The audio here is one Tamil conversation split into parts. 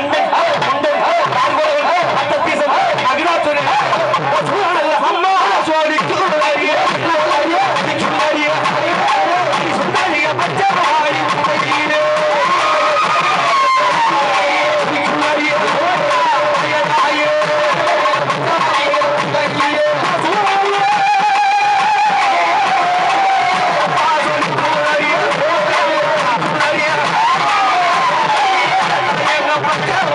Yeah. Come.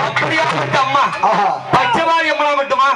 அப்படியா மட்டும் பச்சைமாரி அம்மளா மட்டுமா?